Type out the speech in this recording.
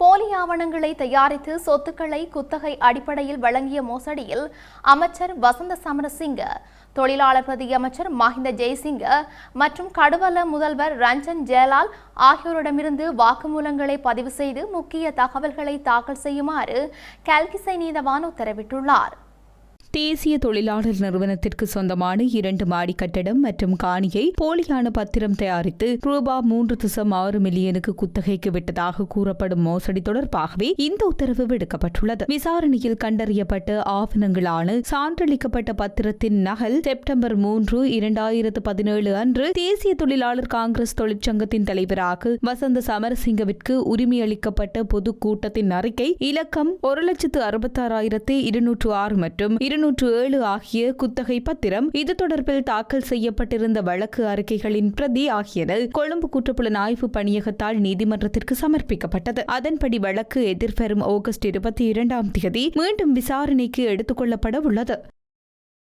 போலி ஆவணங்களை தயாரித்து சொத்துக்களை குத்தகை அடிப்படையில் வழங்கிய மோசடியில் அமைச்சர் வசந்த சமரசிங்க தொழிலாளர் பிரதியமைச்சர் மஹிந்த ஜெயசிங்க மற்றும் கடுவல முதல்வர் ரஞ்சன் ஜெயலால் ஆகியோரிடமிருந்து வாக்குமூலங்களை பதிவு செய்து முக்கிய தகவல்களை தாக்கல் செய்யுமாறு கல்கிசை நீதவான் உத்தரவிட்டுள்ளார் தேசிய தொழிலாளர் நிறுவனத்திற்கு சொந்தமான இரண்டு மாடி கட்டடம் மற்றும் காணியை போலியான பத்திரம் தயாரித்து ரூபா மூன்று திசம் ஆறு மில்லியனுக்கு குத்தகைக்கு விட்டதாக கூறப்படும் மோசடி தொடர்பாகவே இந்த உத்தரவு விடுக்கப்பட்டுள்ளது. விசாரணையில் கண்டறியப்பட்ட ஆவணங்களான சான்றளிக்கப்பட்ட பத்திரத்தின் நகல் செப்டம்பர் மூன்று இரண்டாயிரத்து பதினேழு அன்று தேசிய தொழிலாளர் காங்கிரஸ் தொழிற்சங்கத்தின் தலைவராக வசந்த சமரசிங்கவிற்கு உரிமையளிக்கப்பட்ட பொது கூட்டத்தின் அறிக்கை இலக்கம் ஒரு லட்சத்து அறுபத்தாறாயிரத்து இருநூற்று ஆறு மற்றும் இருநூற்று ஏழு ஆகிய குத்தகை பத்திரம் இது தொடர்பில் தாக்கல் செய்யப்பட்டிருந்த வழக்கு அறிக்கைகளின் பிரதி ஆகியன கொழும்பு குற்றப்புலனாய்வு பணியகத்தால் நீதிமன்றத்திற்கு சமர்ப்பிக்கப்பட்டது. அதன்படி வழக்கு எதிர்வரும் ஆகஸ்ட் இருபத்தி இரண்டாம் தேதி மீண்டும் விசாரணைக்கு எடுத்துக் கொள்ளப்பட உள்ளது.